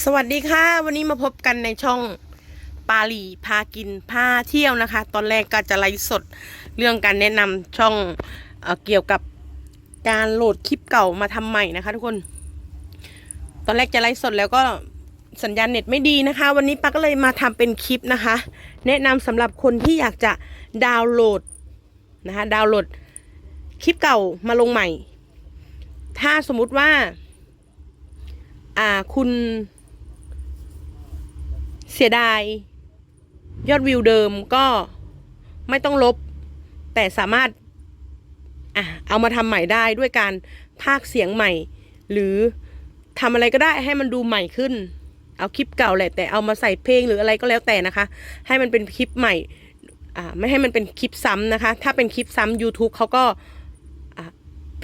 สวัสดีค่ะ วันนี้มาพบกันในช่องปาลีพากินพาเที่ยวนะคะ ตอนแรกก็จะไลฟ์สดเรื่องการแนะนำช่องเออเกี่ยวกับการโหลดคลิปเก่ามาทำใหม่นะคะ ทุกคน ตอนแรกจะไลฟ์สดแล้วก็สัญญาณเน็ตไม่ดีนะคะ วันนี้ปาก็เลยมาทำเป็นคลิปนะคะ แนะนำสำหรับคนที่อยากจะดาวน์โหลดนะคะดาวน์โหลดคลิปเก่ามาลงใหม่ ถ้าสมมุติว่า อ่าคุณ เสียดาย ยอดวิวเดิมก็ไม่ต้องลบ แต่สามารถอะเอามาทำใหม่ได้ด้วยการพากเสียงใหม่ หรือทำอะไรก็ได้ให้มันดูใหม่ขึ้น เอาคลิปเก่าแหละ แต่เอามาใส่เพลงหรืออะไรก็แล้วแต่นะคะ ให้มันเป็นคลิปใหม่อ่าไม่ให้มันเป็นคลิปซ้ำนะคะ ถ้าเป็นคลิปซ้ำ YouTube เขาก็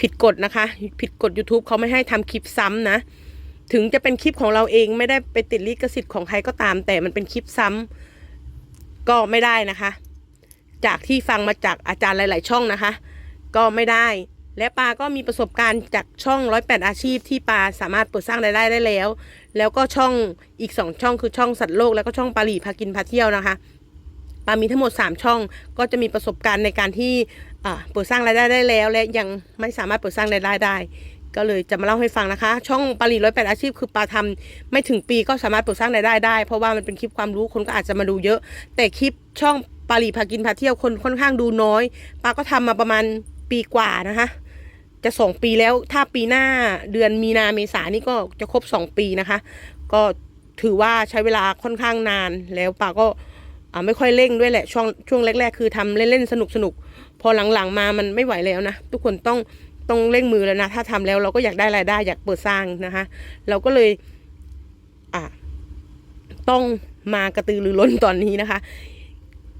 ผิดกฎนะคะ ผิดกฎ YouTube เขาไม่ให้ทำคลิปซ้ำนะ ถึงจะเป็นคลิปของเราเองไม่ได้ไปติดลิขสิทธิ์ของใครก็ตาม แต่มันเป็นคลิปซ้ำก็ไม่ได้นะคะ จากที่ฟังมาจากอาจารย์หลาย ๆ ช่องนะคะ ก็ไม่ได้ และปาก็มีประสบการณ์จากช่องร้อยแปดอาชีพที่ปาสามารถเปิดสร้างรายได้ได้แล้ว แล้วก็ช่องอีกสองช่องคือช่องสัตว์โลกแล้วก็ช่องปาลีพากินพาเที่ยวนะคะปามีทั้งหมด 3 ช่อง ก็จะมีประสบการณ์ในการที่เปิดสร้างรายได้ได้แล้ว และยังไม่สามารถเปิดสร้างรายได้ได้ ก็เลยจะมาเล่าให้ฟังนะคะ ช่องปารีร้อยแปดอาชีพคือปาทำไม่ถึงปีก็สามารถเปิดสร้างรายได้ได้ เพราะว่ามันเป็นคลิปความรู้คนก็อาจจะมาดูเยอะ แต่คลิปช่องปารีพากินพาเที่ยวคนค่อนข้างดูน้อยปาก็ทำมาประมาณปีกว่านะคะจะสองปีแล้วถ้าปีหน้าเดือนมีนาเมษานี่ก็จะครบสองปีนะคะ ก็ถือว่าใช้เวลาค่อนข้างนานแล้วปาก็ไม่ค่อยเร่งด้วยแหละช่วงช่วงแรก ๆ คือทำเล่นๆสนุกๆพอหลังๆมามันไม่ไหวแล้วนะ ทุกคนต้อง ต้องเร่งมือแล้วนะ ถ้าทำแล้วเราก็อยากได้รายได้อยากเปิดสร้างนะคะ เราก็เลย อ่าต้องมากระตือรือร้นตอนนี้นะคะ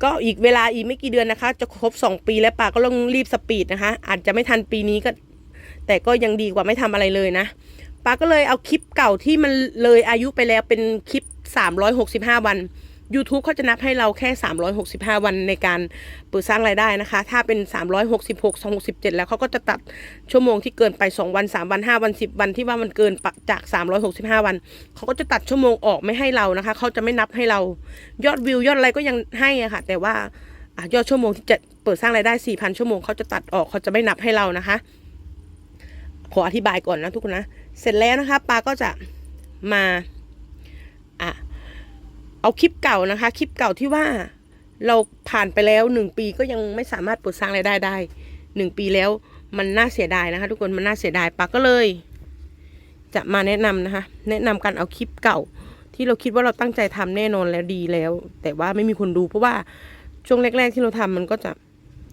ก็อีกเวลาอีกไม่กี่เดือนนะคะ จะครบ 2 ปีแล้วป่าก็ต้องรีบสปีดนะคะ อาจจะไม่ทันปีนี้ก็ แต่ก็ยังดีกว่าไม่ทำอะไรเลยนะป้าก็เลยเอาคลิปเก่าที่มันเลยอายุไปแล้วเป็นคลิป 365 วัน YouTube เขาจะนับให้เราแค่ 365 วันในการเปิดสร้างรายได้นะคะ ถ้าเป็น 366 267 แล้วเขาก็จะตัดชั่วโมงที่เกินไป 2 วัน 3 วัน 5 วัน 10 วันที่ว่ามันเกินจาก 365 วัน เขาก็จะตัดชั่วโมงออกไม่ให้เรานะคะ เขาจะไม่นับให้เรายอดวิวยอดอะไรก็ยังให้อะค่ะ แต่ว่าอยอดชั่วโมงที่จะเปิดสร้างรายได้ 4,000 ชั่วโมงเขาจะตัดออกเขาจะไม่นับให้เรานะคะ ขออธิบายก่อนนะทุกคนนะ เสร็จแล้วนะคะปาก็จะมา เอาคลิปเก่านะคะ คลิปเก่าที่ว่าเราผ่านไปแล้วหนึ่งปีก็ยังไม่สามารถปิดสร้างรายได้ได้หนึ่งปีแล้วมันน่าเสียดายนะคะ ทุกคนมันน่าเสียดายปาก็เลย จะมาแนะนำนะคะ แนะนำการเอาคลิปเก่า ที่เราคิดว่าเราตั้งใจทำแน่นอนแล้วดีแล้ว แต่ว่าไม่มีคนดูเพราะว่าช่วงแรก ๆ ที่เราทำมันก็จะ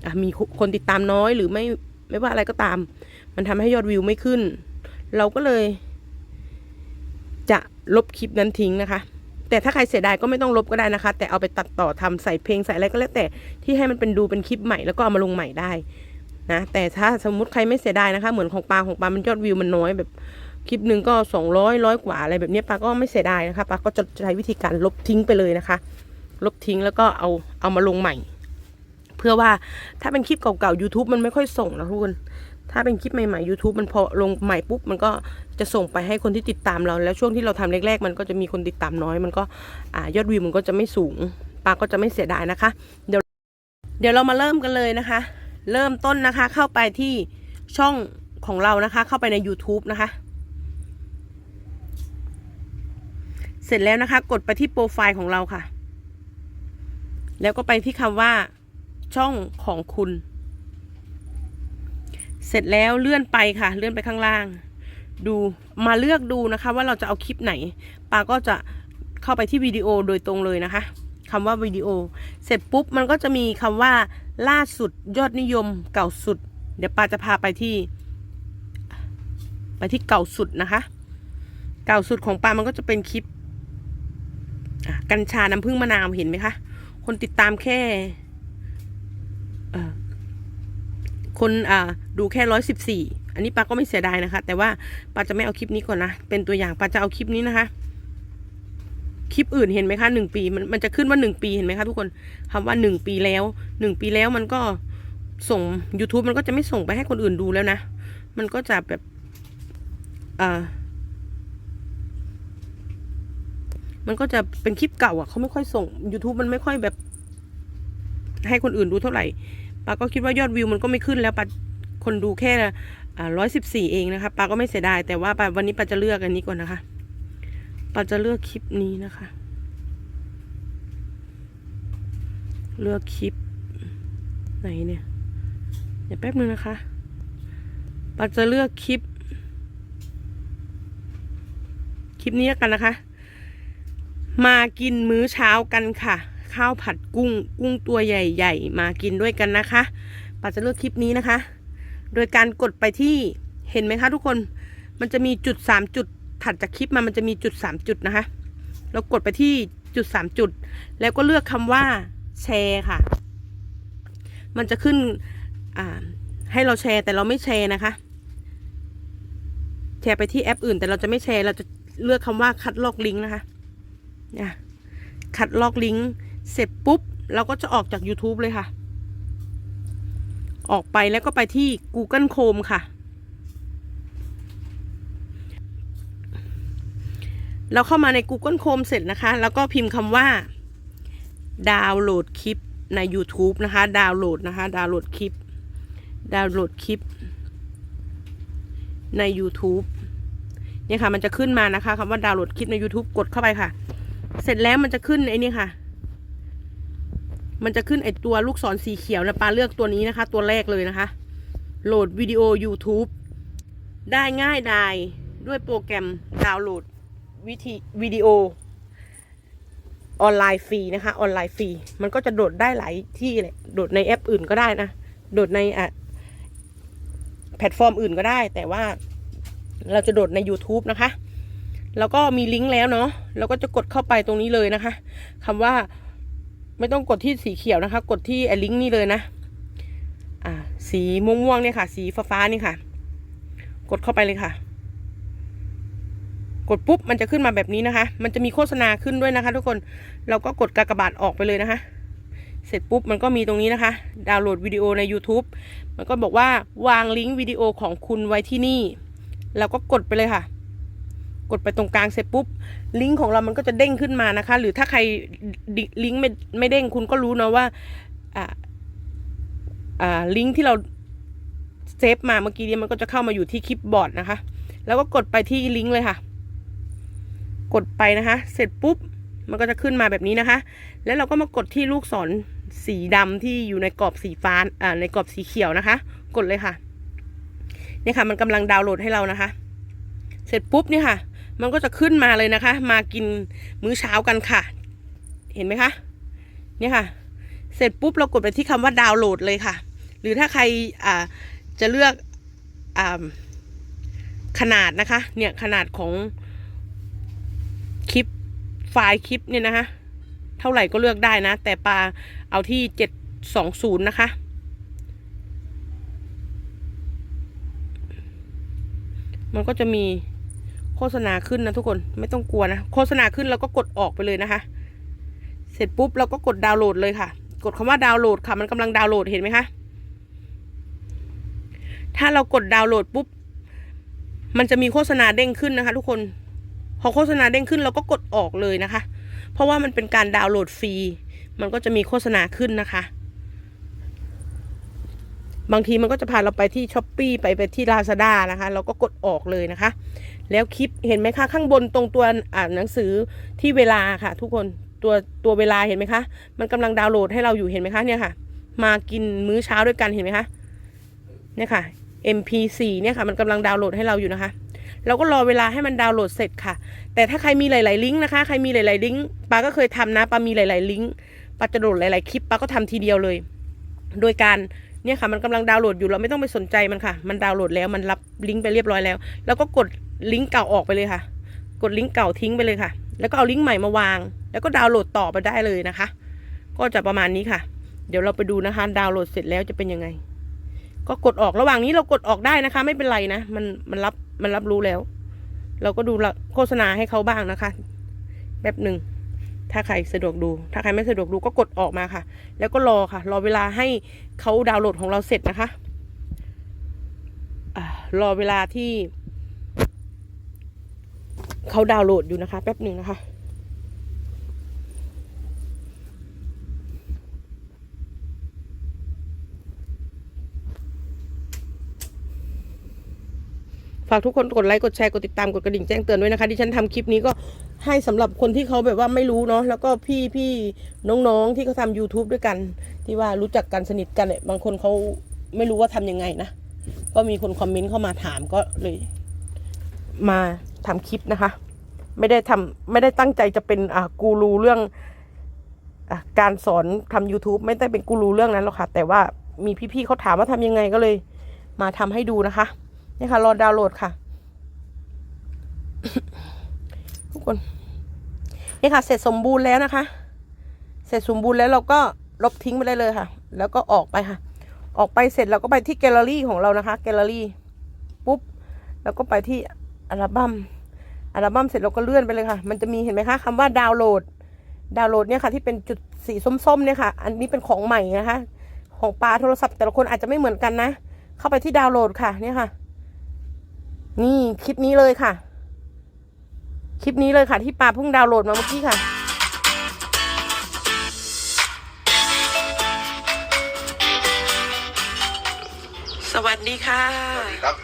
อะมีคนติดตามน้อยหรือไม่ไม่ว่าอะไรก็ตาม มันทำให้ยอดวิวไม่ขึ้น เราก็เลย จะลบคลิปนั้นทิ้งนะคะ แต่ถ้าใครเสียดายก็ไม่ต้องลบก็ได้นะคะ แต่เอาไปตัดต่อทำใส่เพลงใส่อะไรก็แล้วแต่ที่ให้มันเป็นดูเป็นคลิปใหม่แล้วก็เอามาลงใหม่ได้นะแต่ถ้าสมมุติใครไม่เสียดายนะคะ เหมือนของปลาของปลามันยอดวิวมันน้อยแบบคลิปหนึ่งก็สองร้อยร้อยกว่าอะไรแบบนี้ปลาก็ไม่เสียดายนะคะปลาก็จะใช้วิธีการลบทิ้งไปเลยนะคะ ลบทิ้งแล้วก็เอาเอามาลงใหม่ เพื่อว่าถ้าเป็นคลิปเก่าๆ YouTube มันไม่ค่อยส่งนะทุกคน ถ้าเป็นคลิปใหม่ๆ YouTube มันพอลงใหม่ปุ๊บ มันก็จะส่งไปให้คนที่ติดตามเรา แล้วช่วงที่เราทำแรกๆ มันก็จะมีคนติดตามน้อย มันก็อ่ายอดวิวมันก็จะไม่สูงปาก็จะไม่เสียดายนะคะ เดี๋ยวเดี๋ยวเรามาเริ่มกันเลยนะคะ เริ่มต้นนะคะ เข้าไปที่ช่องของเรานะคะ เข้าไปใน YouTube นะคะ เสร็จแล้วนะคะ กดไปที่โปรไฟล์ของเราค่ะ แล้วก็ไปที่คำว่าช่องของคุณ เสร็จแล้วเลื่อนไปค่ะ เลื่อนไปข้างล่าง ดูมาเลือกดูนะคะ ว่าเราจะเอาคลิปไหนปาก็จะเข้าไปที่วิดีโอโดยตรงเลยนะคะคำว่าวิดีโอ เสร็จปุ๊บมันก็จะมีคำว่าล่าสุดยอดนิยมเก่าสุด เดี๋ยวปาจะพาไปที่ ไปที่เก่าสุดนะคะ เก่าสุดของปามันก็จะเป็นคลิปกัญชาน้ำผึ้งมะนาวเห็นไหมคะ คนติดตามแค่เอ่อ คนอ่าดูแค่ร้อยสิบสี่อันนี้ปาก็ไม่เสียดายนะคะ แต่ว่าปาจะไม่เอาคลิปนี้ก่อนนะ เป็นตัวอย่างปาจะเอาคลิปนี้นะคะ คลิปอื่นเห็นไหมคะหนึ่งปีมันมันจะขึ้นว่าหนึ่งปีเห็นไหมคะทุกคนคำว่าหนึ่งปีแล้วหนึ่งปีแล้วมันก็ส่ง YouTube มันก็จะไม่ส่งไปให้คนอื่นดูแล้วนะ มันก็จะแบบอ่ามันก็จะเป็นคลิปเก่าอะเขาไม่ค่อยส่ง YouTube มันไม่ค่อยแบบให้คนอื่นดูเท่าไหร่ ปาก็คิดว่ายอดวิวมันก็ไม่ขึ้นแล้วปาคนดูแค่ร้อยสิบสี่เองนะคะปาก็ไม่เสียดายแต่ว่าปาวันนี้ปาจะเลือกอันนี้ก่อนนะคะปาจะเลือกคลิปนี้นะคะ เลือกคลิปไหนเนี่ยเดี๋ยวแป๊บนึงนะคะปาจะเลือกคลิป คลิปนี้กันนะคะ มากินมื้อเช้ากันค่ะ ข้าวผัดกุ้งกุ้งตัวใหญ่ ๆ มากินด้วยกันนะคะปาจะเลือกคลิปนี้นะคะ โดยการกดไปที่เห็นไหมคะทุกคนมันจะมีจุดสามจุดถัดจากคลิปมามันจะมีจุดสามจุดนะคะ เรากดไปที่จุดสามจุด แล้วก็เลือกคำว่าแชร์ค่ะ มันจะขึ้นให้เราแชร์แต่เราไม่แชร์นะคะ แชร์ไปที่แอปอื่น แต่เราจะไม่แชร์เราจะเลือกคำว่าคัดลอกลิงก์นะคะเนี่ยคัดลอกลิงก์ เสร็จปุ๊บ เราก็จะออกจาก YouTube เลยค่ะ ออกไปแล้วก็ไปที่ Google Chrome ค่ะ เราเข้ามาใน Google Chrome เสร็จนะคะ แล้วก็พิมพ์คำว่า ดาวน์โหลดคลิปใน YouTube นะคะ ดาวน์โหลดนะคะ ดาวน์โหลดคลิป ดาวน์โหลดคลิป ใน YouTube เนี่ยค่ะ มันจะขึ้นมานะคะคำว่าดาวน์โหลดคลิปใน YouTube กดเข้าไปค่ะ เสร็จแล้วมันจะขึ้นไอ้นี่ค่ะ มันจะขึ้นไอตัวลูกศรสีเขียวนะปาเลือกตัวนี้นะคะ ตัวแรกเลยนะคะ โหลดวิดีโอ YouTube ได้ง่ายดายด้วยโปรแกรมดาวน์โหลดวิธีวิดีโอออนไลน์ฟรีนะคะ ออนไลน์ฟรี มันก็จะโหลดได้หลายที่เลยโหลดในแอปอื่นก็ได้นะโหลดในอะแพลตฟอร์มอื่นก็ได้ แต่ว่าเราจะโหลดใน YouTube นะคะ แล้วก็มีลิงก์แล้วเนาะเราก็จะกดเข้าไปตรงนี้เลยนะคะคำว่า ไม่ต้องกดที่สีเขียวนะคะ กดที่ไอ้ลิงก์นี่เลยนะ อ่า สีม่วงๆเนี่ยค่ะ สีฟ้าๆนี่ค่ะ กดเข้าไปเลยค่ะ กดปุ๊บมันจะขึ้นมาแบบนี้นะคะ มันจะมีโฆษณาขึ้นด้วยนะคะ ทุกคนเราก็กดกากบาทออกไปเลยนะคะ เสร็จปุ๊บมันก็มีตรงนี้นะคะ ดาวน์โหลดวิดีโอใน YouTube มันก็บอกว่าวางลิงก์วิดีโอของคุณไว้ที่นี่เราก็กดไปเลยค่ะ กดไปตรงกลางเสร็จปุ๊บลิงก์ของเรามันก็จะเด้งขึ้นมานะคะ หรือถ้าใครลิงก์ไม่ไม่เด้งคุณก็รู้นะว่าอ่าอ่าลิงก์ที่เราเซฟมาเมื่อกี้นี้มันก็จะเข้ามาอยู่ที่คลิปบอร์ดนะคะ แล้วก็กดไปที่ลิงก์เลยค่ะ กดไปนะคะ เสร็จปุ๊บมันก็จะขึ้นมาแบบนี้นะคะ แล้วเราก็มากดที่ลูกศรสีดำที่อยู่ในกรอบสีฟ้าอ่าในกรอบสีเขียวนะคะ กดเลยค่ะเนี่ยค่ะ มันกำลังดาวน์โหลดให้เรานะคะ เสร็จปุ๊บเนี่ยค่ะ มันก็จะขึ้นมาเลยนะคะ มากินมื้อเช้ากันค่ะ เห็นไหมคะเนี่ยค่ะ เสร็จปุ๊บเรากดไปที่คำว่าดาวน์โหลดเลยค่ะ หรือถ้าใครอ่าจะเลือกอ่าขนาดนะคะ เนี่ยขนาดของคลิปไฟล์คลิปเนี่ยนะคะ เท่าไหร่ก็เลือกได้นะ แต่ปาเอาที่เจ็ดสองศูนย์นะคะมันก็จะมี โฆษณาขึ้นนะทุกคนไม่ต้องกลัวนะ โฆษณาขึ้นเราก็กดออกไปเลยนะคะ เสร็จปุ๊บเราก็กดดาวน์โหลดเลยค่ะ กดคำว่าดาวน์โหลดค่ะ มันกำลังดาวน์โหลดเห็นไหมคะถ้าเรากดดาวน์โหลดปุ๊บมันจะมีโฆษณาเด้งขึ้นนะคะ ทุกคนพอโฆษณาเด้งขึ้นเราก็กดออกเลยนะคะ เพราะว่ามันเป็นการดาวน์โหลดฟรีมันก็จะมีโฆษณาขึ้นนะคะ บางทีมันก็จะพาเราไปที่ช้อปปีไปไปที่ลาซาด้านะคะ เราก็กดออกเลยนะคะ แล้วคลิปเห็นไหมคะข้างบนตรงตัวอ่านหนังสือที่เวลาค่ะ ทุกคนตัวตัวเวลาเห็นไหมคะ มันกำลังดาวน์โหลดให้เราอยู่เห็นไหมคะเนี่ยค่ะ มากินมื้อเช้าด้วยกันเห็นไหมคะเนี่ยค่ะ MP4 เนี่ยค่ะมันกำลังดาวน์โหลดให้เราอยู่นะคะ เราก็รอเวลาให้มันดาวน์โหลดเสร็จค่ะ แต่ถ้าใครมีหลาย ๆ ลิงก์นะคะใครมีหลาย ๆ ลิงก์ปาก็เคยทำนะปามีหลาย ๆ ลิงก์ปาจะโหลดหลาย ๆ คลิปปาก็ทำทีเดียวเลย โดยการเนี่ยค่ะมันกำลังดาวน์โหลดอยู่เราไม่ต้องไปสนใจมันค่ะ มันดาวน์โหลดแล้วมันรับลิงก์ไปเรียบร้อยแล้ว แล้วก็กด ลิงก์เก่าออกไปเลยค่ะ กดลิงก์เก่าทิ้งไปเลยค่ะ แล้วก็เอาลิงก์ใหม่มาวาง แล้วก็ดาวน์โหลดต่อไปได้เลยนะคะ ก็จะประมาณนี้ค่ะ เดี๋ยวเราไปดูนะคะ ดาวน์โหลดเสร็จแล้วจะเป็นยังไง ก็กดออกระหว่างนี้เรากดออกได้นะคะ ไม่เป็นไรนะ มันมันรับมันรับรู้แล้ว เราก็ดูโฆษณาให้เขาบ้างนะคะแป๊บหนึ่งถ้าใครสะดวกดู ถ้าใครไม่สะดวกดูก็กดออกมาค่ะ แล้วก็รอค่ะ รอเวลาให้เขาดาวน์โหลดของเราเสร็จนะคะอรอเวลาที่ เขาดาวน์โหลดอยู่นะคะ แป๊บหนึ่งนะคะ ฝากทุกคนกดไลค์กดแชร์กดติดตามกดกระดิ่งแจ้งเตือนด้วยนะคะที่ฉันทำคลิปนี้ก็ให้สำหรับคนที่เขาแบบว่าไม่รู้เนาะแล้วก็พี่พี่น้องๆที่เขาทา YouTube ด้วยกัน ที่ว่ารู้จักกันสนิทกันเนี่ยบางคนเขาไม่รู้ว่าทํำยังไงนะ ก็มีคนคอมเมนต์เข้ามาถามก็เลยมา ทำคลิปนะคะ ไม่ได้ทำไม่ได้ตั้งใจจะเป็นอ่ากูรูเรื่องอการสอนทำ YouTube ไม่ได้เป็นกูรูเรื่องนั้นหรอกค่ะ แต่ว่ามีพี่ๆเขาถามว่าทำยังไงก็เลย มาทำให้ดูนะคะนี่ค่ะรอดาวน์โหลดค่ะ ทุกคนนี่ค่ะ เสร็จสมบูรณ์แล้วนะคะ เสร็จสมบูรณ์แล้วเราก็ลบทิ้งไปได้เลยค่ะ แล้วก็ออกไปค่ะ ออกไปเสร็จเราก็ไปที่แกลเลอรี่ของเรานะคะ แกลเลอรี่ปุ๊บ แล้วก็ไปที่อัลบั้ม อัลบั้มเสร็จเราก็เลื่อนไปเลยค่ะ มันจะมีเห็นไหมคะคำว่าดาวน์โหลด ดาวน์โหลดเนี่ยค่ะที่เป็นจุดสีส้มๆเนี่ยค่ะ อันนี้เป็นของใหม่นะคะ ของปลาโทรศัพท์แต่ละคนอาจจะไม่เหมือนกันนะ เข้าไปที่ดาวน์โหลดค่ะเนี่ยค่ะ นี่คลิปนี้เลยค่ะ คลิปนี้เลยค่ะ ที่ปลาเพิ่งดาวน์โหลดมาเมื่อกี้ค่ะสวัสดีค่ะ สวัสดีครับ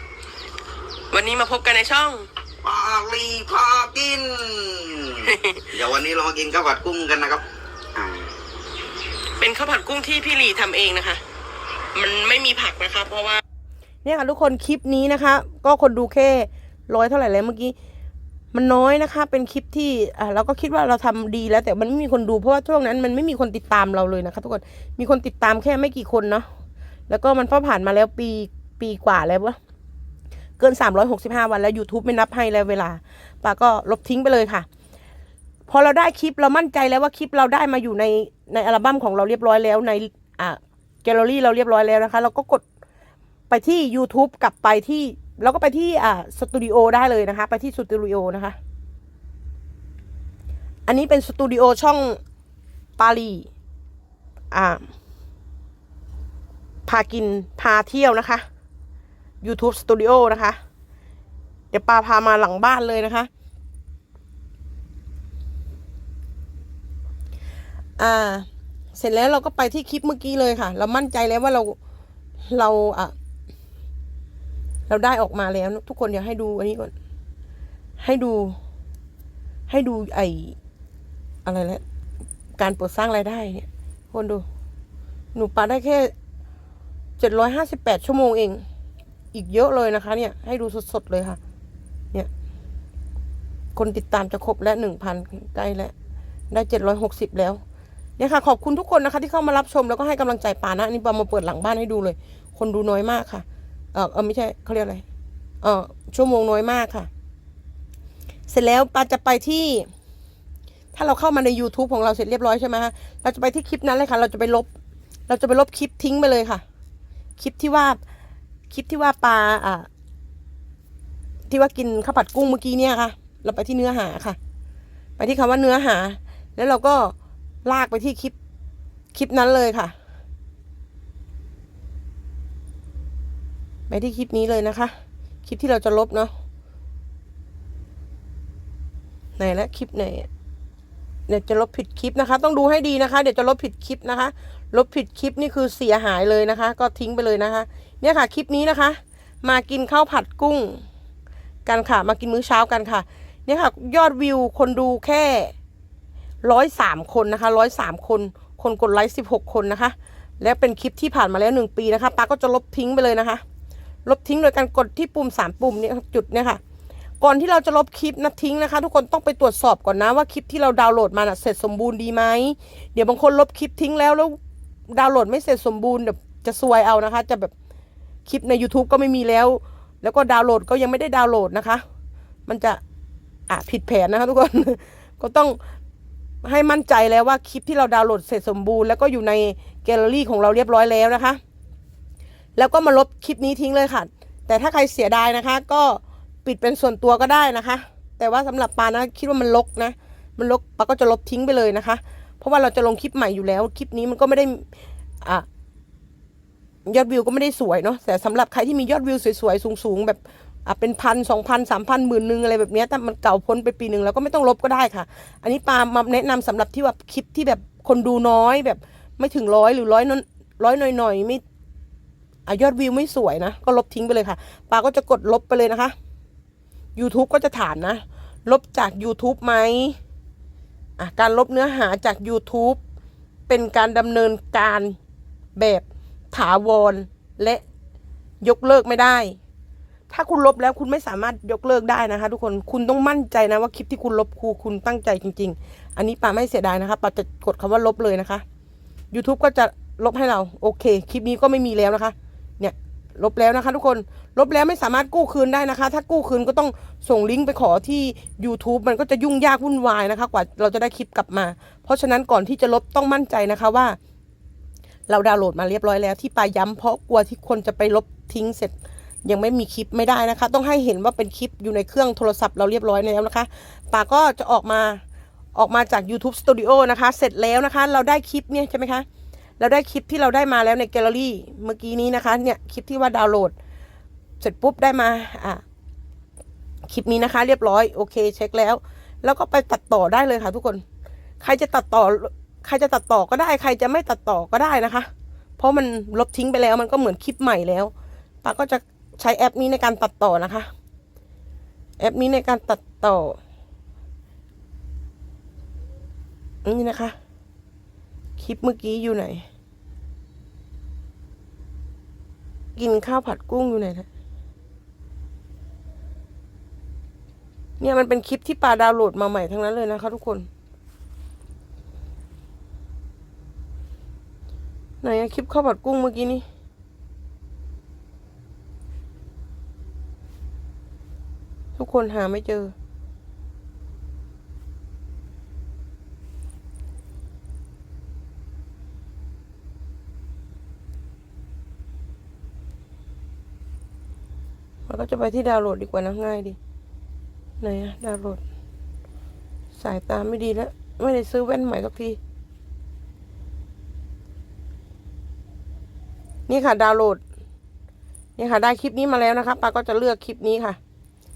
วันนี้มาพบกันในช่อง ปาลีพากิน เดี๋ยววันนี้เรามากินข้าวผัดกุ้งกันนะครับอ่าเป็นข้าวผัดกุ้งที่พี่หลีทำเองนะคะ มันไม่มีผักนะคะ เพราะว่า เนี่ยค่ะทุกคนคลิปนี้นะคะ ก็คนดูแค่ร้อยเท่าไหร่แล้วเมื่อกี้ มันน้อยนะคะ เป็นคลิปที่อ่าเราก็คิดว่าเราทำดีแล้ว แต่มันไม่มีคนดูเพราะว่าช่วงนั้น มันไม่มีคนติดตามเราเลยนะคะ ทุกคนมีคนติดตามแค่ไม่กี่คนเนาะแล้วก็มันพอผ่านมาแล้วปีปีกว่าแล้ววะ เกินสามร้อยหกสิบห้าวันแล้ว YouTube ไม่นับให้แล้วเวลาป้าก็ลบทิ้งไปเลยค่ะ พอเราได้คลิปเรามั่นใจแล้วว่าคลิปเราได้มาอยู่ในในอัลบั้มของเราเรียบร้อยแล้วในอ่าแกลเลอรี่เราเรียบร้อยแล้วนะคะ เราก็กดไปที่ YouTube กลับไปที่แล้วก็ไปที่อ่าสตูดิโอได้เลยนะคะ ไปที่สตูดิโอนะคะ อันนี้เป็นสตูดิโอช่องปาลีอ่าพากินพาเที่ยวนะคะ YouTube Studio นะคะ เดี๋ยวปาพามาหลังบ้านเลยนะคะอ่าเสร็จแล้วเราก็ไปที่คลิปเมื่อกี้เลยค่ะ เรามั่นใจแล้วว่าเราเราอะ เราได้ออกมาแล้ว ทุกคนเดี๋ยวให้ดูอันนี้ก่อน ให้ดู ให้ดูไออะไรแล้วการเปิดสร้างรายได้เนี่ยคนดู หนูปาได้แค่เจ็ดร้อยห้าสิบแปดชั่วโมงเอง อีกเยอะเลยนะคะ เนี่ย ให้ดูสดๆเลยค่ะ เนี่ย คนติดตามจะครบแล้วหนึ่งพันใกล้แล้ว ได้เจ็ดร้อยหกสิบแล้ว เนี่ยค่ะ ขอบคุณทุกคนนะคะ ที่เข้ามารับชมแล้วก็ให้กำลังใจปานะอันนี่ปามาเปิดหลังบ้านให้ดูเลย คนดูน้อยมากค่ะ เออเออไม่ใช่เขาเรียกอะไร เออชั่วโมงน้อยมากค่ะ เสร็จแล้วปาจะไปที่ถ้าเราเข้ามาใน YouTube ของเราเสร็จเรียบร้อยใช่ไหมคะเราจะไปที่คลิปนั้นเลยค่ะ เราจะไปลบ เราจะไปลบคลิปทิ้งไปเลยค่ะ คลิปที่ว่า คลิปที่ว่าปลาอ่าที่ว่ากินข้าวผัดกุ้งเมื่อกี้เนี่ยค่ะ เราไปที่เนื้อหาค่ะ ไปที่คำว่าเนื้อหา แล้วเราก็ลากไปที่คลิปคลิปนั้นเลยค่ะ ไปที่คลิปนี้เลยนะคะ คลิปที่เราจะลบเนาะไหนละคลิปไหน เดี๋ยวจะลบผิดคลิปนะคะ ต้องดูให้ดีนะคะ เดี๋ยวจะลบผิดคลิปนะคะ ลบผิดคลิปนี่คือเสียหายเลยนะคะ ก็ทิ้งไปเลยนะคะ เนี่ยค่ะคลิปนี้นะคะ มากินข้าวผัดกุ้ง กันค่ะ มากินมื้อเช้ากันค่ะ เนี่ยค่ะ ยอดวิวคนดูแค่ร้อยสามคนนะคะร้อยสามคน คนกดไลค์สิบหกคนนะคะ และเป็นคลิปที่ผ่านมาแล้วหนึ่งปีนะคะป้าก็จะลบทิ้งไปเลยนะคะ ลบทิ้งโดยการกดที่ปุ่มสามปุ่มเนี่ยจุดเนี่ยค่ะ ก่อนที่เราจะลบคลิปนะทิ้งนะคะ ทุกคนต้องไปตรวจสอบก่อนนะว่าคลิปที่เราดาวน์โหลดมาน่ะเสร็จสมบูรณ์ดีไหมเดี๋ยวบางคนลบคลิปทิ้งแล้วแล้วดาวน์โหลดไม่เสร็จสมบูรณ์เดี๋ยวจะซวยเอานะคะ จะแบบคลิปใน YouTube ก็ไม่มีแล้ว แล้วก็ดาวน์โหลดก็ยังไม่ได้ดาวน์โหลดนะคะ มันจะอะผิดแผนนะคะ ทุกคน ก็ต้องให้มั่นใจแล้วว่าคลิปที่เราดาวน์โหลดเสร็จสมบูรณ์แล้วก็อยู่ในแกลเลอรี่ของเราเรียบร้อยแล้วนะคะ แล้วก็มาลบคลิปนี้ทิ้งเลยค่ะ แต่ถ้าใครเสียดายนะคะ ก็ ปิดเป็นส่วนตัวก็ได้นะคะ แต่ว่าสำหรับปานะคิดว่ามันลกนะ มันลกปาก็จะลบทิ้งไปเลยนะคะ เพราะว่าเราจะลงคลิปใหม่อยู่แล้ว คลิปนี้มันก็ไม่ได้อะยอดวิวก็ไม่ได้สวยเนาะ แต่สำหรับใครที่มียอดวิวสวยๆ สูงๆ แบบอะเป็นพันสองพันสามพันหมื่นหนึ่งอะไรแบบนี้ยแต่มันเก่าพ้นไปปีหนึ่งแล้วก็ไม่ต้องลบก็ได้ค่ะ อันนี้ปามาแนะนำสำหรับที่ว่าคลิปที่แบบคนดูน้อยแบบไม่ถึงร้อยหรือร้อยนร้อยหน่อยๆไม่อะยอดวิวไม่สวยนะ ก็ลบทิ้งไปเลยค่ะปาก็จะกดลบไปเลยนะคะ YouTube ก็จะถามนะ ลบจาก YouTube ไหมอะการลบเนื้อหาจาก YouTube เป็นการดำเนินการแบบถาวรและยกเลิกไม่ได้ ถ้าคุณลบแล้วคุณไม่สามารถยกเลิกได้นะคะ ทุกคน คุณต้องมั่นใจนะว่าคลิปที่คุณลบครูคุณตั้งใจจริง ๆ อันนี้ป้าไม่เสียดายนะคะป้าจะกดคำว่าลบเลยนะคะ YouTube ก็จะลบให้เรา โอเค คลิปนี้ก็ไม่มีแล้วนะคะ ลบแล้วนะคะทุกคนลบแล้วไม่สามารถกู้คืนได้นะคะ ถ้ากู้คืนก็ต้องส่งลิงก์ไปขอที่ YouTube มันก็จะยุ่งยากวุ่นวายนะคะ กว่าเราจะได้คลิปกลับมา เพราะฉะนั้นก่อนที่จะลบต้องมั่นใจนะคะว่า เราดาวน์โหลดมาเรียบร้อยแล้วที่ปาย้ำเพราะกลัวที่คนจะไปลบทิ้งเสร็จ ยังไม่มีคลิปไม่ได้นะคะ ต้องให้เห็นว่าเป็นคลิปอยู่ในเครื่องโทรศัพท์เราเรียบร้อยแล้วนะคะปาก็จะออกมาออกมาจาก YouTube Studio นะคะ เสร็จแล้วนะคะ เราได้คลิปเนี่ยใช่ไหมคะ เราได้คลิปที่เราได้มาแล้วในแกลเลอรี่เมื่อกี้นี้นะคะเนี่ยคลิปที่ว่าดาวน์โหลด เสร็จปุ๊บได้มาอะคลิปนี้นะคะ เรียบร้อยโอเค เช็คแล้ว แล้วก็ไปตัดต่อได้เลยค่ะ ทุกคน ใครจะตัดต่อ ใครจะตัดต่อก็ได้ ใครจะไม่ตัดต่อก็ได้นะคะ เพราะมันลบทิ้งไปแล้วมันก็เหมือนคลิปใหม่แล้วปาก็จะใช้แอปนี้ในการตัดต่อนะคะ แอปนี้ในการตัดต่อนี่นะคะ คลิปเมื่อกี้อยู่ไหน กินข้าวผัดกุ้งอยู่ไหนนะเนี่ยมันเป็นคลิปที่ปาดาวน์โหลดมาใหม่ทั้งนั้นเลยนะคะทุกคน ไหนคลิปข้าวผัดกุ้งเมื่อกี้นี้ทุกคนหาไม่เจอ เราก็ จะไปที่ดาวน์โหลดดีกว่านะง่ายดีไหนอะดาวน์โหลด สายตาไม่ดีแล้ว ไม่ได้ซื้อแว่นใหม่สักที นี่ค่ะ ดาวน์โหลด นี่ค่ะ ได้คลิปนี้มาแล้วนะคะปาก็จะเลือกคลิปนี้ค่ะ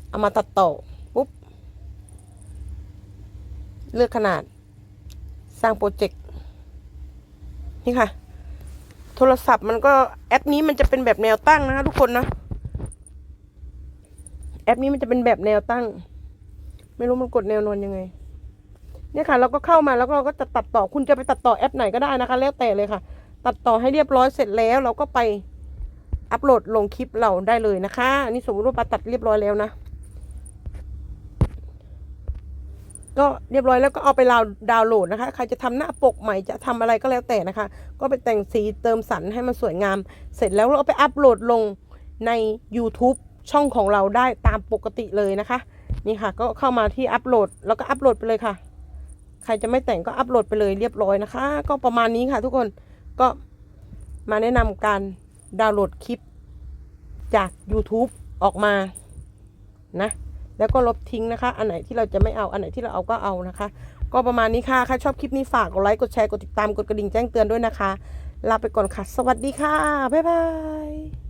เอามาตัดต่อปุ๊บ เลือกขนาด สร้างโปรเจกต์ นี่ค่ะ โทรศัพท์มันก็แอปนี้มันจะเป็นแบบแนวตั้งนะคะทุกคนนะ แอปนี้มันจะเป็นแบบแนวตั้ง ไม่รู้มันกดแนวนอนยังไง เนี่ยค่ะ เราก็เข้ามาแล้วเราก็จะตัดต่อคุณจะไปตัดต่อแอปไหนก็ได้นะคะ แล้วแต่เลยค่ะ ตัดต่อให้เรียบร้อยเสร็จแล้ว เราก็ไปอัปโหลดลงคลิปเราได้เลยนะคะอันนี่สมมติว่าปาตัดเรียบร้อยแล้วนะก็เรียบร้อยแล้วก็เอาไปดาวน์โหลดนะคะ ใครจะทำหน้าปกใหม่จะทำอะไรก็แล้วแต่นะคะ ก็ไปแต่งสีเติมสันให้มันสวยงาม เสร็จแล้วเราเอาไปอัปโหลดลงใน YouTube ช่องของเราได้ตามปกติเลยนะคะ นี่ค่ะ ก็เข้ามาที่อัปโหลดแล้วก็อัปโหลดไปเลยค่ะ ใครจะไม่แต่งก็อัปโหลดไปเลยเรียบร้อยนะคะ ก็ประมาณนี้ค่ะ ทุกคนก็มาแนะนำการดาวน์โหลดคลิปจาก YouTube ออกมานะแล้วก็ลบทิ้งนะคะ อันไหนที่เราจะไม่เอา อันไหนที่เราเอาก็เอานะคะ ก็ประมาณนี้ค่ะ ใครชอบคลิปนี้ฝากกดไลค์ กดแชร์ กดติดตาม กดกระดิ่งแจ้งเตือนด้วยนะคะ ลาไปก่อนค่ะ สวัสดีค่ะ บ๊ายบาย